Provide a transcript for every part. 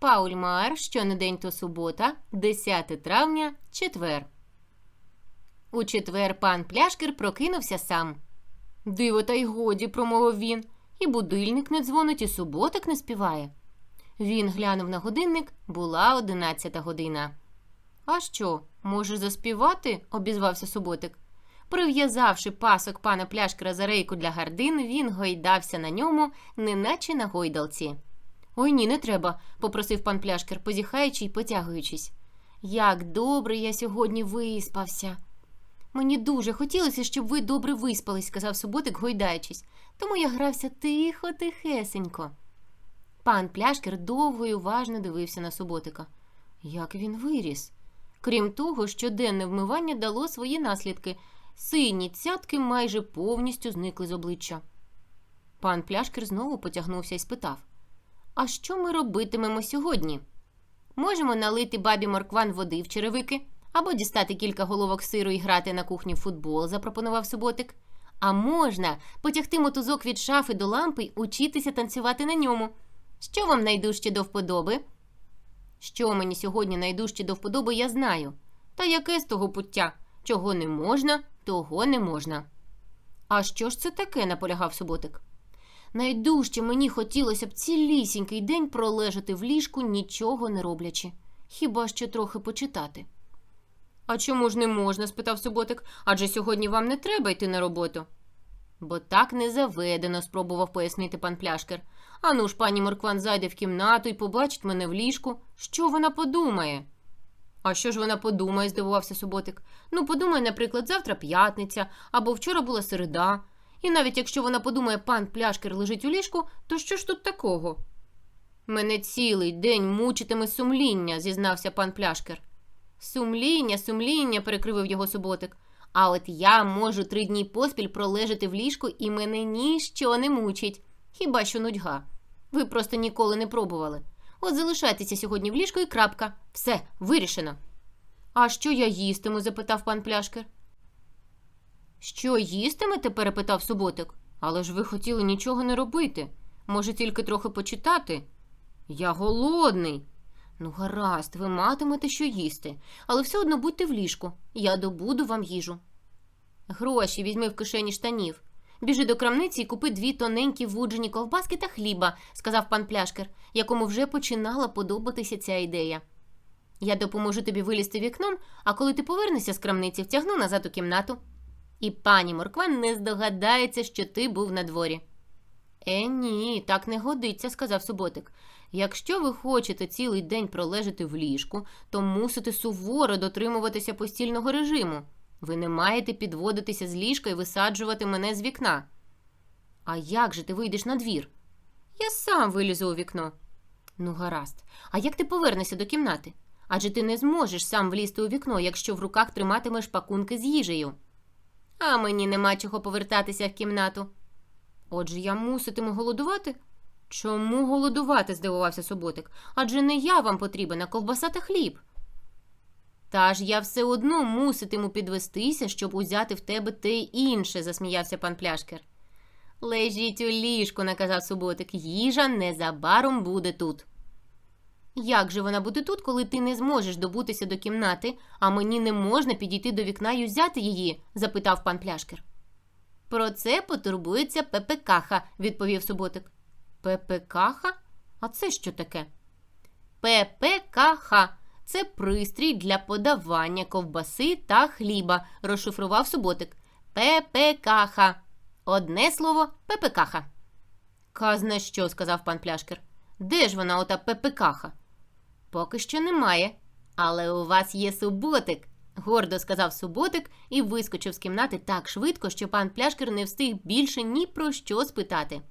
Пауль Маар, що не день то субота, 10 травня, четвер. У четвер пан Пляшкер прокинувся сам. Диво, та й годі, промовив він, і будильник не дзвонить, і суботик не співає. Він глянув на годинник, була одинадцята година. А що, може заспівати? обізвався суботик. Прив'язавши пасок пана пляшкера за рейку для гардин, він гойдався на ньому, неначе на гойдалці. Ой ні, не треба, попросив пан пляшкер, позіхаючи й потягуючись. Як добре я сьогодні виспався. Мені дуже хотілося, щоб ви добре виспались, сказав суботик, гойдаючись, тому я грався тихо, тихесенько. Пан пляшкер довго й уважно дивився на суботика. Як він виріс. Крім того, щоденне вмивання дало свої наслідки. Сині цятки майже повністю зникли з обличчя. Пан пляшкер знову потягнувся і спитав: А що ми робитимемо сьогодні? Можемо налити бабі моркван води в черевики, або дістати кілька головок сиру і грати на кухні в футбол, запропонував суботик. А можна потягти мотузок від шафи до лампи й учитися танцювати на ньому. Що вам найдужче до вподоби? Що мені сьогодні найдужче до вподоби, я знаю. Та яке з того пуття? Чого не можна, того не можна. А що ж це таке? наполягав суботик. Найдужче мені хотілося б цілісінький день пролежати в ліжку, нічого не роблячи, хіба що трохи почитати. А чому ж не можна? спитав суботик, адже сьогодні вам не треба йти на роботу. Бо так не заведено, спробував пояснити пан пляшкер. Ану ж, пані Моркван зайде в кімнату і побачить мене в ліжку. Що вона подумає? А що ж вона подумає? здивувався суботик. Ну, подумає, наприклад, завтра п'ятниця або вчора була середа. І навіть якщо вона подумає, пан пляшкер лежить у ліжку, то що ж тут такого? Мене цілий день мучитиме сумління, зізнався пан пляшкер. Сумління, сумління, перекривив його суботик. А от я можу три дні поспіль пролежати в ліжку і мене ніщо не мучить. Хіба що нудьга. Ви просто ніколи не пробували. От залишайтеся сьогодні в ліжку і крапка. Все, вирішено. А що я їстиму? запитав пан пляшкер. Що їстимете? перепитав суботик. Але ж ви хотіли нічого не робити. Може, тільки трохи почитати? Я голодний. Ну, гаразд, ви матимете що їсти, але все одно будьте в ліжку. Я добуду вам їжу. Гроші візьми в кишені штанів. Біжи до крамниці і купи дві тоненькі вуджені ковбаски та хліба, сказав пан пляшкер, якому вже починала подобатися ця ідея. Я допоможу тобі вилізти вікном, а коли ти повернешся з крамниці, втягну назад у кімнату. І пані Моркван не здогадається, що ти був на дворі. Е, ні, так не годиться, сказав суботик. Якщо ви хочете цілий день пролежати в ліжку, то мусите суворо дотримуватися постільного режиму. Ви не маєте підводитися з ліжка і висаджувати мене з вікна. А як же ти вийдеш на двір? Я сам вилізу у вікно. Ну, гаразд. А як ти повернешся до кімнати? Адже ти не зможеш сам влізти у вікно, якщо в руках триматимеш пакунки з їжею. А мені нема чого повертатися в кімнату. Отже, я муситиму голодувати? Чому голодувати? здивувався суботик. Адже не я вам потрібен, а ковбаса та хліб. Та ж я все одно муситиму підвестися, щоб узяти в тебе те інше, засміявся пан пляшкер. Лежіть у ліжку, наказав суботик, їжа незабаром буде тут. Як же вона буде тут, коли ти не зможеш добутися до кімнати, а мені не можна підійти до вікна і взяти її? запитав пан пляшкер. Про це потурбується Пепекаха, відповів суботик. Пепекаха? А це що таке? Пепекаха. Це пристрій для подавання ковбаси та хліба, розшифрував суботик. Пепекаха. Одне слово пепекаха. Казна що, сказав пан пляшкер. Де ж вона, ота пепекаха? Поки що немає. Але у вас є суботик, гордо сказав суботик і вискочив з кімнати так швидко, що пан пляшкер не встиг більше ні про що спитати.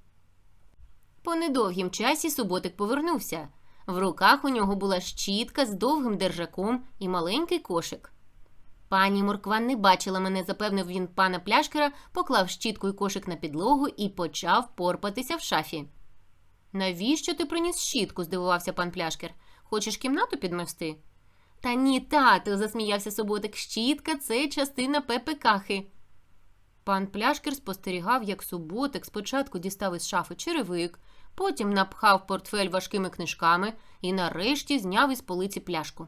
По недовгім часі суботик повернувся. В руках у нього була щітка з довгим держаком і маленький кошик. Пані Моркван не бачила мене, запевнив він пана пляшкера, поклав щітку і кошик на підлогу і почав порпатися в шафі. Навіщо ти приніс щітку? здивувався пан пляшкер. Хочеш кімнату підмести? Та ні, тату, засміявся суботик. Щітка це частина пепекахи. Пан пляшкер спостерігав, як суботик спочатку дістав із шафи черевик, потім напхав портфель важкими книжками і нарешті зняв із полиці пляшку.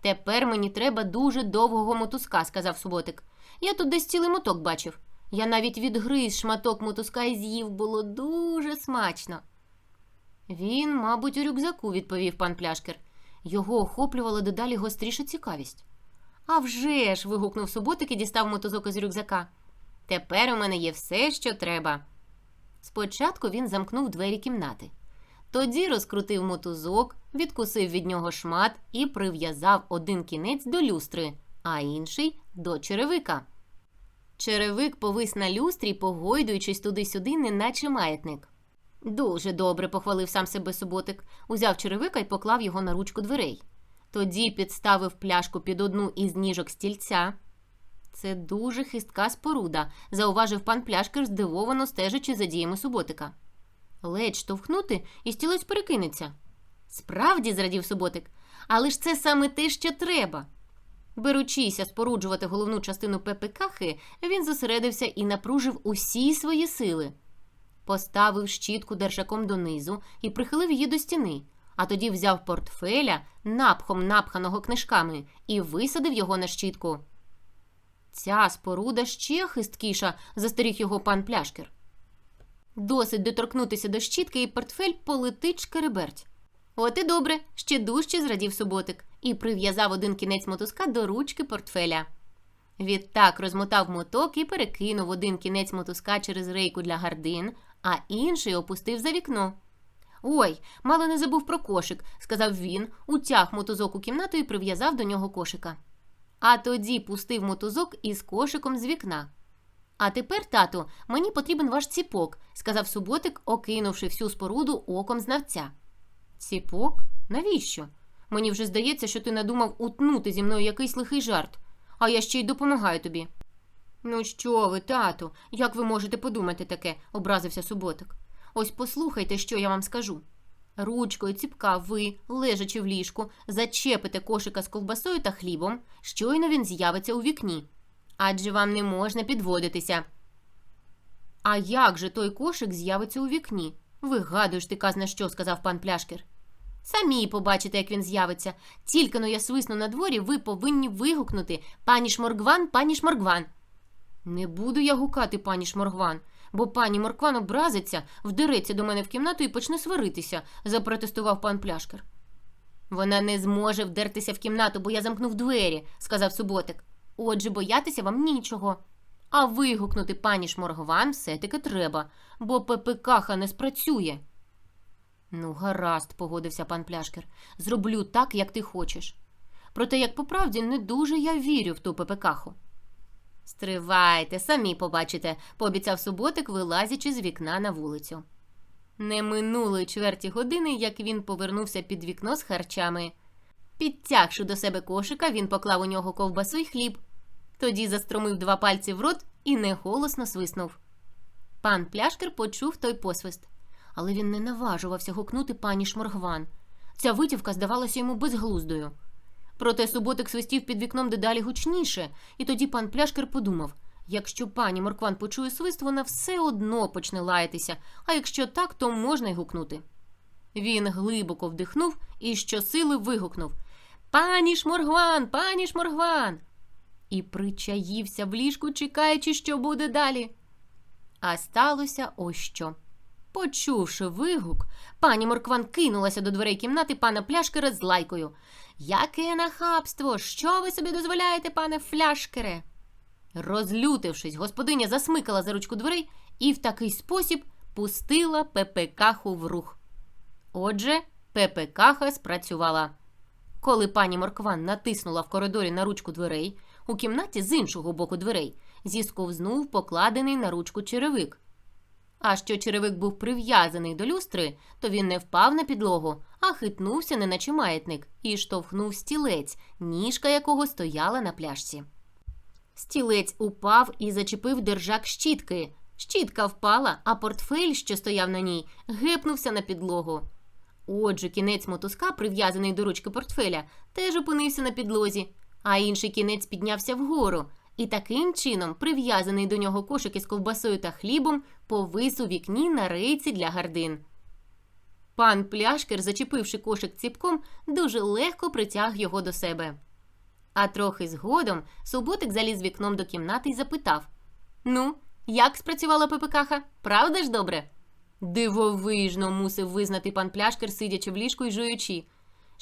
Тепер мені треба дуже довгого мотузка, сказав суботик. Я тут десь цілий моток бачив. Я навіть відгриз шматок мотузка і з'їв було дуже смачно. Він, мабуть, у рюкзаку, відповів пан пляшкер. Його охоплювала дедалі гостріша цікавість. «А вже ж!» – вигукнув суботик і дістав мотузок із рюкзака. Тепер у мене є все, що треба. Спочатку він замкнув двері кімнати. Тоді розкрутив мотузок, відкусив від нього шмат і прив'язав один кінець до люстри, а інший до черевика. Черевик повис на люстрі, погойдуючись туди-сюди, неначе маятник. Дуже добре, похвалив сам себе суботик, узяв черевика і поклав його на ручку дверей. Тоді підставив пляшку під одну із ніжок стільця. Це дуже хистка споруда, зауважив пан пляшкер, здивовано стежачи за діями суботика. Ледь штовхнути, і стілець перекинеться. Справді, зрадів суботик, але ж це саме те, що треба. Беручися споруджувати головну частину ППКхи, він зосередився і напружив усі свої сили. Поставив щітку держаком донизу і прихилив її до стіни, а тоді взяв портфеля, напхом напханого книжками, і висадив його на щітку. Ця споруда ще хисткіша, застеріг його пан пляшкер. Досить доторкнутися до щітки, і портфель полетить шкереберть. От і добре, ще дужче зрадів суботик і прив'язав один кінець мотузка до ручки портфеля. Відтак розмотав моток і перекинув один кінець мотузка через рейку для гардин, а інший опустив за вікно. Ой, мало не забув про кошик, сказав він, утяг мотузок у кімнату і прив'язав до нього кошика. А тоді пустив мотузок із кошиком з вікна. А тепер, тату, мені потрібен ваш ціпок, сказав суботик, окинувши всю споруду оком знавця. Ціпок? Навіщо? Мені вже здається, що ти надумав утнути зі мною якийсь лихий жарт, а я ще й допомагаю тобі. Ну що ви, тату, як ви можете подумати таке? образився суботик. Ось послухайте, що я вам скажу. Ручкою ціпка ви, лежачи в ліжку, зачепите кошика з ковбасою та хлібом, щойно він з'явиться у вікні. Адже вам не можна підводитися. А як же той кошик з'явиться у вікні? Вигадуєш ти казна що, сказав пан пляшкер. Самі побачите, як він з'явиться. Тільки но я свисну на дворі, ви повинні вигукнути пані Шморгван, пані Шморгван. Не буду я гукати пані Шморгван, бо пані Моркван образиться, вдереться до мене в кімнату і почне сваритися, запротестував пан пляшкер. Вона не зможе вдертися в кімнату, бо я замкнув двері, сказав суботик. Отже, боятися вам нічого. А вигукнути пані Шморгван все-таки треба, бо ППКха не спрацює. Ну, гаразд, погодився пан пляшкер. Зроблю так, як ти хочеш. Проте, як по правді, не дуже я вірю в ту ППКху. Стривайте, самі побачите, пообіцяв суботик, вилазячи з вікна на вулицю. Не минуло й чверті години, як він повернувся під вікно з харчами. Підтягши до себе кошика, він поклав у нього ковбасу й хліб. Тоді застромив два пальці в рот і неголосно свиснув. Пан пляшкер почув той посвист, але він не наважувався гукнути пані Шморгван. Ця витівка здавалася йому безглуздою. Проте суботик свистів під вікном дедалі гучніше, і тоді пан пляшкер подумав якщо пані Моркван почує свист, вона все одно почне лаятися, а якщо так, то можна й гукнути. Він глибоко вдихнув і щосили вигукнув Пані Шморгван, пані Шморгван. І причаївся в ліжку, чекаючи, що буде далі. А сталося ось що. Почувши вигук, пані Моркван кинулася до дверей кімнати пана пляшкера з лайкою. Яке нахабство! Що ви собі дозволяєте, пане фляшкере? Розлютившись, господиня засмикала за ручку дверей і в такий спосіб пустила ППКху в рух. Отже, ППКха спрацювала. Коли пані Моркван натиснула в коридорі на ручку дверей, у кімнаті з іншого боку дверей зісковзнув покладений на ручку черевик. А що черевик був прив'язаний до люстри, то він не впав на підлогу, а хитнувся, неначе маятник, і штовхнув стілець, ніжка якого стояла на пляшці. Стілець упав і зачепив держак щітки. Щітка впала, а портфель, що стояв на ній, гепнувся на підлогу. Отже, кінець мотузка, прив'язаний до ручки портфеля, теж опинився на підлозі, а інший кінець піднявся вгору, і таким чином, прив'язаний до нього кошик із ковбасою та хлібом, повис у вікні на рейці для гардин. Пан пляшкер, зачепивши кошик ціпком, дуже легко притяг його до себе. А трохи згодом суботик заліз вікном до кімнати і запитав: Ну, як спрацювала ППКха? Правда ж добре? Дивовижно мусив визнати пан пляшкер, сидячи в ліжку й жуючи.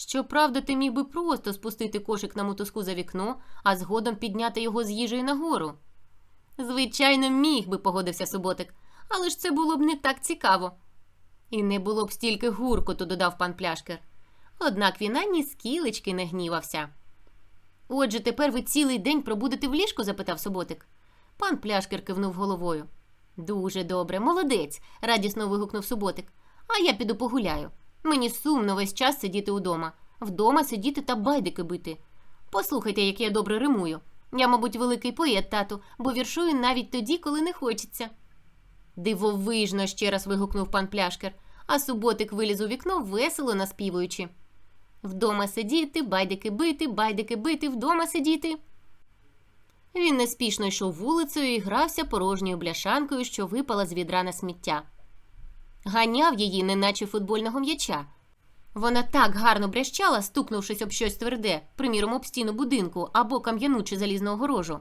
Щоправда, ти міг би просто спустити кошик на мотузку за вікно, а згодом підняти його з їжею нагору. Звичайно, міг би, погодився суботик, але ж це було б не так цікаво. І не було б стільки гуркоту, додав пан пляшкер. Однак він ані скілечки не гнівався. Отже, тепер ви цілий день пробудете в ліжку? запитав суботик. Пан пляшкер кивнув головою. Дуже добре, молодець, радісно вигукнув суботик. А я піду погуляю. Мені сумно весь час сидіти удома. Вдома сидіти та байдики бити. Послухайте, як я добре римую. Я, мабуть, великий поет, тату, бо віршую навіть тоді, коли не хочеться. Дивовижно, ще раз вигукнув пан пляшкер, а суботик виліз у вікно, весело наспівуючи. Вдома сидіти, байдики бити, байдики бити, вдома сидіти. Він неспішно йшов вулицею і грався порожньою бляшанкою, що випала з відра на сміття. Ганяв її, неначе футбольного м'яча. Вона так гарно брящала, стукнувшись об щось тверде, приміром об стіну будинку або кам'яну чи залізну огорожу.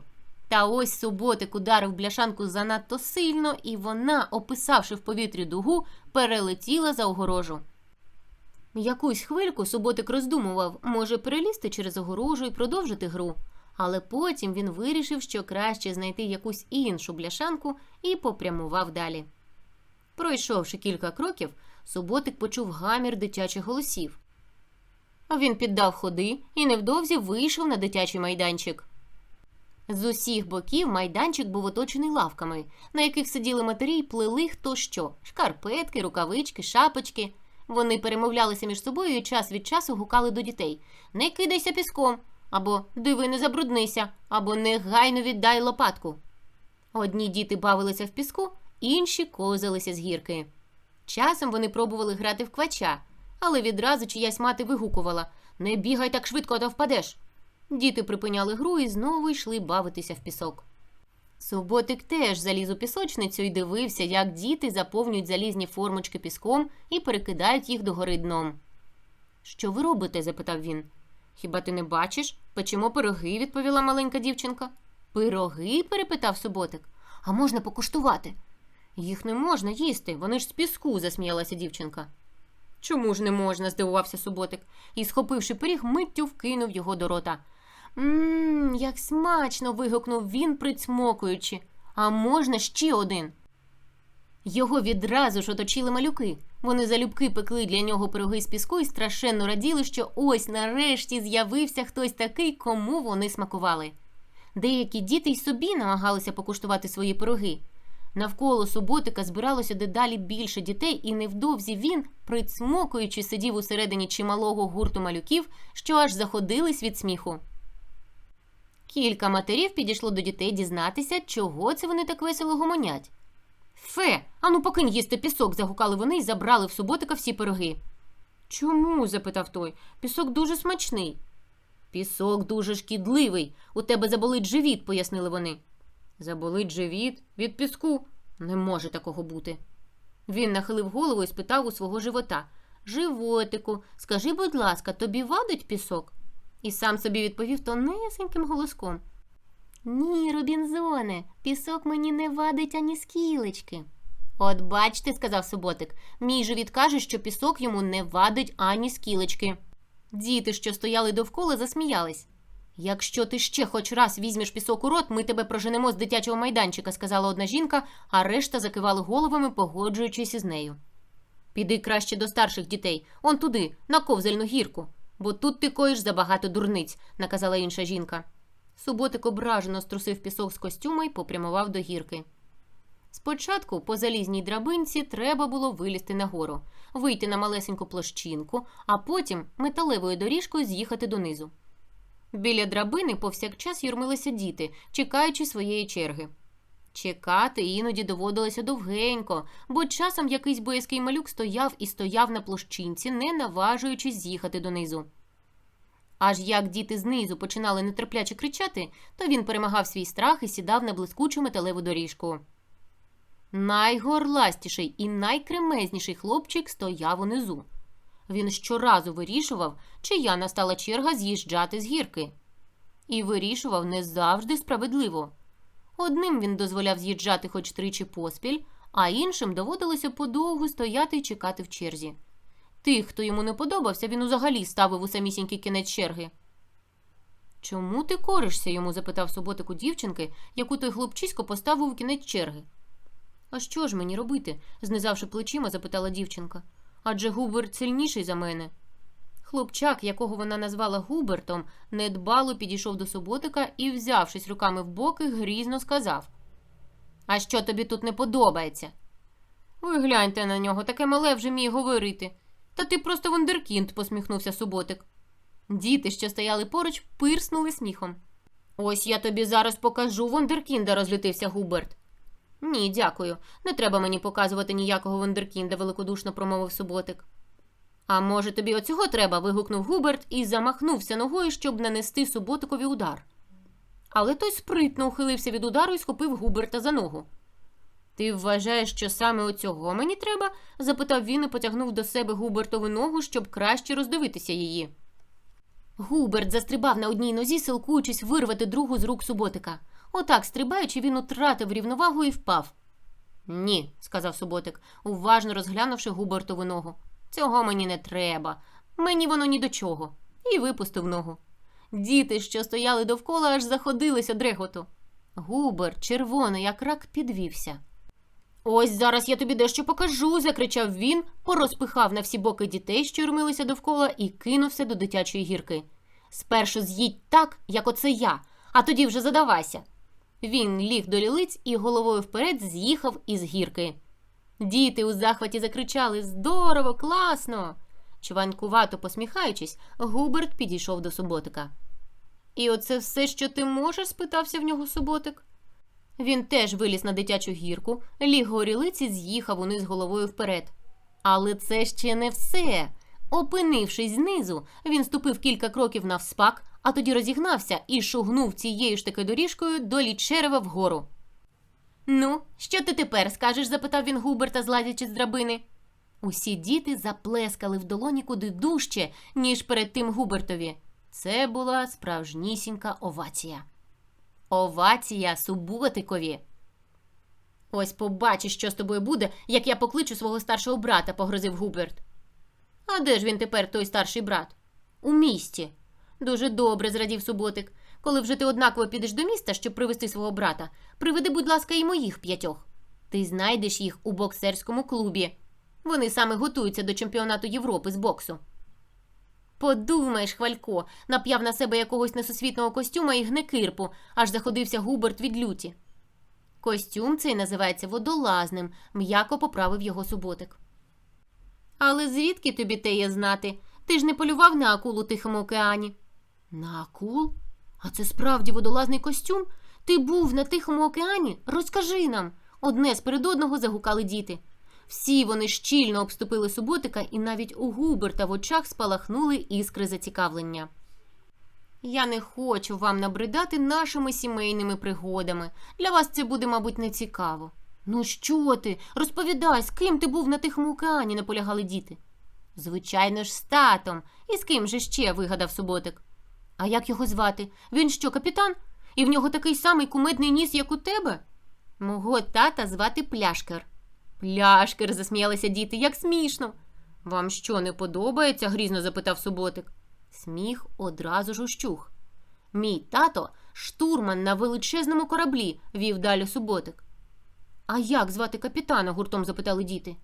Та ось суботик ударив бляшанку занадто сильно, і вона, описавши в повітрі дугу, перелетіла за огорожу. Якусь хвильку суботик роздумував, може перелізти через огорожу і продовжити гру, але потім він вирішив, що краще знайти якусь іншу бляшанку і попрямував далі. Пройшовши кілька кроків, суботик почув гамір дитячих голосів. Він піддав ходи і невдовзі вийшов на дитячий майданчик. З усіх боків майданчик був оточений лавками, на яких сиділи матері й плели хто що шкарпетки, рукавички, шапочки. Вони перемовлялися між собою і час від часу гукали до дітей Не кидайся піском, або диви, не забруднися, або негайно віддай лопатку. Одні діти бавилися в піску, інші козалися з гірки. Часом вони пробували грати в квача, але відразу чиясь мати вигукувала Не бігай так швидко, а то впадеш. Діти припиняли гру і знову йшли бавитися в пісок. Суботик теж заліз у пісочницю і дивився, як діти заповнюють залізні формочки піском і перекидають їх догори дном. Що ви робите? запитав він. Хіба ти не бачиш? Печемо пироги, відповіла маленька дівчинка. Пироги? перепитав суботик. А можна покуштувати? Їх не можна їсти, вони ж з піску, засміялася дівчинка. Чому ж не можна? здивувався суботик і, схопивши пиріг, миттю вкинув його до рота. Мм, як смачно. вигукнув він, прицмокуючи. А можна ще один. Його відразу ж оточили малюки. Вони залюбки пекли для нього пироги з піску і страшенно раділи, що ось нарешті з'явився хтось такий, кому вони смакували. Деякі діти й собі намагалися покуштувати свої пироги. Навколо суботика збиралося дедалі більше дітей, і невдовзі він, прицмокуючи, сидів усередині чималого гурту малюків, що аж заходились від сміху. Кілька матерів підійшло до дітей дізнатися, чого це вони так весело гомонять. Фе, ану покинь їсти пісок, загукали вони і забрали в суботика всі пироги. Чому? запитав той. Пісок дуже смачний. Пісок дуже шкідливий. У тебе заболить живіт, пояснили вони. Заболить живіт від піску. Не може такого бути. Він нахилив голову і спитав у свого живота Животику, скажи, будь ласка, тобі вадить пісок? І сам собі відповів тонесеньким голоском. Ні, Робінзоне, пісок мені не вадить ані скілечки. От бачте, сказав суботик, мій живіт каже, що пісок йому не вадить ані скілечки. Діти, що стояли довкола, засміялись. Якщо ти ще хоч раз візьмеш пісок у рот, ми тебе проженемо з дитячого майданчика, сказала одна жінка, а решта закивали головами, погоджуючись із нею. Піди краще до старших дітей, он туди, на ковзельну гірку, бо тут ти коїш забагато дурниць, наказала інша жінка. Суботик ображено струсив пісок з костюма і попрямував до гірки. Спочатку по залізній драбинці треба було вилізти нагору, вийти на малесеньку площинку, а потім металевою доріжкою з'їхати донизу. Біля драбини повсякчас юрмилися діти, чекаючи своєї черги. Чекати іноді доводилося довгенько, бо часом якийсь боязкий малюк стояв і стояв на площинці, не наважуючись з'їхати донизу. Аж як діти знизу починали нетерпляче кричати, то він перемагав свій страх і сідав на блискучу металеву доріжку. Найгорластіший і найкремезніший хлопчик стояв унизу. Він щоразу вирішував, чия настала черга з'їжджати з гірки. І вирішував не завжди справедливо. Одним він дозволяв з'їжджати хоч тричі поспіль, а іншим доводилося подовго стояти і чекати в черзі. Тих, хто йому не подобався, він взагалі ставив у самісінький кінець черги. Чому ти коришся? йому запитав суботик у дівчинки, яку той хлопчисько поставив у кінець черги. А що ж мені робити? знизавши плечима, запитала дівчинка. Адже Губерт сильніший за мене. Хлопчак, якого вона назвала Губертом, недбало підійшов до суботика і, взявшись руками в боки, грізно сказав: А що тобі тут не подобається? Ви гляньте на нього, таке мале вже вміє говорити. Та ти просто вундеркінд, посміхнувся суботик. Діти, що стояли поруч, пирснули сміхом. Ось я тобі зараз покажу вундеркінда, розлютився Губерт. Ні, дякую. Не треба мені показувати ніякого вундеркінда, великодушно промовив суботик. А може, тобі оцього треба? вигукнув Губерт і замахнувся ногою, щоб нанести суботикові удар. Але той спритно ухилився від удару і схопив Губерта за ногу. Ти вважаєш, що саме оцього мені треба? запитав він і потягнув до себе Губертову ногу, щоб краще роздивитися її. Губерт застрибав на одній нозі, силкуючись вирвати другу з рук суботика. Отак, стрибаючи, він утратив рівновагу і впав. Ні, сказав суботик, уважно розглянувши Губертову ногу. Цього мені не треба. Мені воно ні до чого. І випустив ногу. Діти, що стояли довкола, аж заходилися дреготу. Губер, червоний, як рак, підвівся. Ось зараз я тобі дещо покажу, закричав він, порозпихав на всі боки дітей, що юрмилися довкола, і кинувся до дитячої гірки. Спершу з'їдь так, як оце я, а тоді вже задавайся. Він ліг до лілиць і головою вперед з'їхав із гірки. Діти у захваті закричали Здорово, класно. Чванькувато посміхаючись, Губерт підійшов до суботика. І оце все, що ти можеш? спитався в нього суботик. Він теж виліз на дитячу гірку, ліг горілиці, з'їхав униз головою вперед. Але це ще не все. Опинившись знизу, він ступив кілька кроків навспак, а тоді розігнався і шугнув цією ж таки доріжкою до лічерева вгору. Ну, що ти тепер скажеш? запитав він Губерта, злазячи з драбини. Усі діти заплескали в долоні куди дужче, ніж перед тим Губертові. Це була справжнісінька овація. Овація суботикові. Ось побачиш, що з тобою буде, як я покличу свого старшого брата, погрозив Губерт. А де ж він тепер, той старший брат? У місті. Дуже добре, зрадів суботик. Коли вже ти однаково підеш до міста, щоб привезти свого брата, приведи, будь ласка, і моїх п'ятьох. Ти знайдеш їх у боксерському клубі. Вони саме готуються до чемпіонату Європи з боксу. Подумаєш, хвалько, нап'яв на себе якогось несусвітного костюма і гне кирпу, аж заходився Губерт від люті. Костюм цей називається водолазним, м'яко поправив його суботик. Але звідки тобі те є знати? Ти ж не полював на акул у Тихому океані. На акул? А це справді водолазний костюм? Ти був на Тихому океані? Розкажи нам. Одне сперед одного загукали діти. Всі вони щільно обступили суботика, і навіть у Губерта в очах спалахнули іскри зацікавлення. Я не хочу вам набридати нашими сімейними пригодами. Для вас це буде, мабуть, нецікаво. Ну що ти? Розповідай, з ким ти був на Тихому океані, наполягали діти. Звичайно ж, з татом. І з ким же ще вигадав суботик. А як його звати? Він що, капітан? І в нього такий самий кумедний ніс, як у тебе? Мого тата звати Пляшкер. Пляшкер, засміялися діти, як смішно. Вам що, не подобається? грізно запитав суботик. Сміх одразу ж ущух. Мій тато штурман на величезному кораблі, вів далі суботик. А як звати капітана? гуртом запитали діти.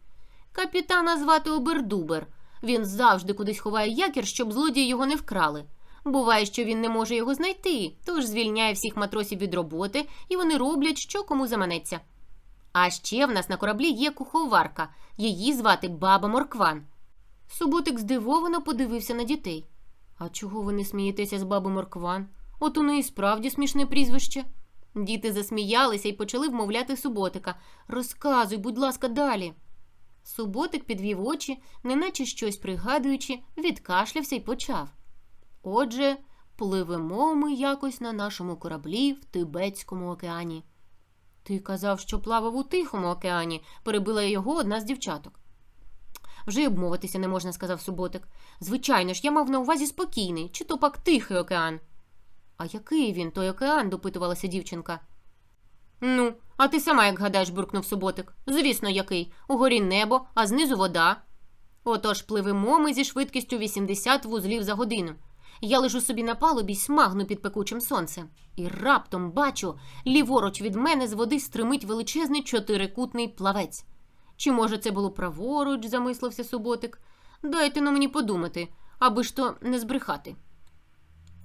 Капітана звати Обердубер. Він завжди кудись ховає якір, щоб злодії його не вкрали. Буває, що він не може його знайти, тож звільняє всіх матросів від роботи, і вони роблять, що кому заманеться. А ще в нас на кораблі є куховарка, її звати Баба Моркван. Суботик здивовано подивився на дітей. А чого ви не смієтеся з баби Моркван? От у неї справді смішне прізвище. Діти засміялися і почали вмовляти суботика. Розказуй, будь ласка, далі. Суботик підвів очі, неначе щось пригадуючи, відкашлявся і почав. Отже, пливемо ми якось на нашому кораблі в Тибетському океані. Ти казав, що плавав у Тихому океані, перебила його одна з дівчаток. Вже й обмовитися не можна, сказав Суботик. Звичайно ж, я мав на увазі спокійний, чи то пак тихий океан. А який він, той океан? допитувалася дівчинка. Ну, а ти сама як гадаєш, буркнув Суботик. Звісно, який. Угорі небо, а знизу вода. Отож пливемо ми зі швидкістю 80 вузлів за годину. Я лежу собі на палубі смагну під пекучим сонцем. І раптом бачу, ліворуч від мене з води стримить величезний чотирикутний плавець. Чи може це було праворуч, замислився Суботик. Дайте на мені подумати, аби ж то не збрехати.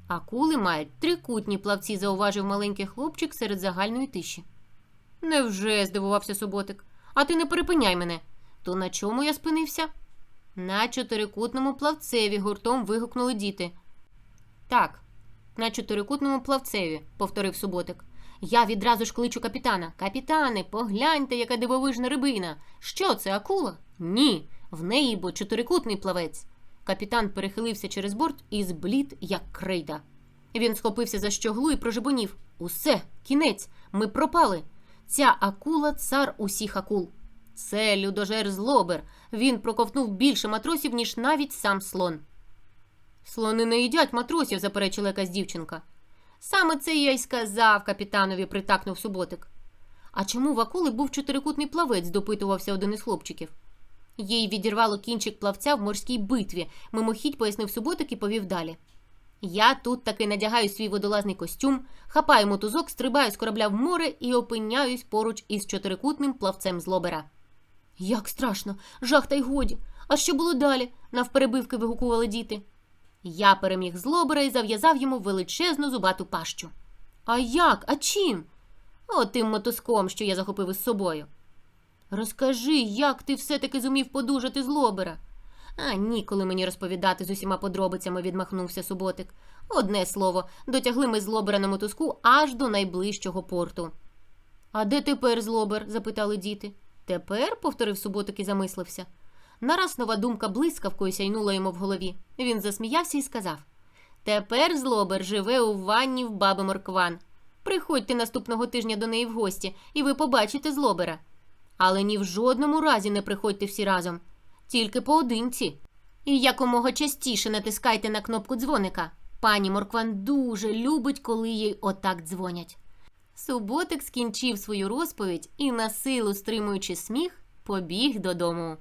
Акули мають трикутні плавці, зауважив маленький хлопчик серед загальної тиші. Невже? здивувався Суботик. А ти не перепиняй мене. То на чому я спинився? На чотирикутному плавцеві гуртом вигукнули діти. Так, на чотирикутному плавцеві, повторив Суботик. Я відразу ж кличу капітана. Капітане, погляньте, яка дивовижна рибина. Що це, акула? Ні, в неї бо чотирикутний плавець. Капітан перехилився через борт і зблід, як крейда. Він схопився за щоглу і прожебонів. Усе, кінець, ми пропали. Ця акула цар усіх акул. Це людожер злобер. Він проковтнув більше матросів, ніж навіть сам слон. Слони не їдять матросів, заперечила якась дівчинка. Саме це я й сказав капітанові, притакнув суботик. А чому в акули був чотирикутний плавець? допитувався один із хлопчиків. Їй відірвало кінчик плавця в морській битві, мимохідь пояснив суботик і повів далі. Я тут таки надягаю свій водолазний костюм, хапаю мотузок, стрибаю з корабля в море і опиняюсь поруч із чотирикутним плавцем злобера. Як страшно, жах та й годі. А що було далі? навперебивки вигукували діти. Я переміг злобера і зав'язав йому величезну зубату пащу. А як? А чим? Отим мотузком, що я захопив із собою. Розкажи, як ти все-таки зумів подужати злобера? А ніколи мені розповідати з усіма подробицями, відмахнувся суботик. Одне слово, дотягли ми злобера на мотузку аж до найближчого порту. А де тепер злобер? запитали діти. Тепер, повторив суботик і замислився. Нараз нова думка блискавкою сяйнула йому в голові. Він засміявся і сказав: Тепер злобер живе у ванні в баби Моркван. Приходьте наступного тижня до неї в гості, і ви побачите злобера. Але ні в жодному разі не приходьте всі разом, тільки поодинці. І якомога частіше натискайте на кнопку дзвоника. Пані Моркван дуже любить, коли їй отак дзвонять. Суботик скінчив свою розповідь і, на силу стримуючи сміх, побіг додому.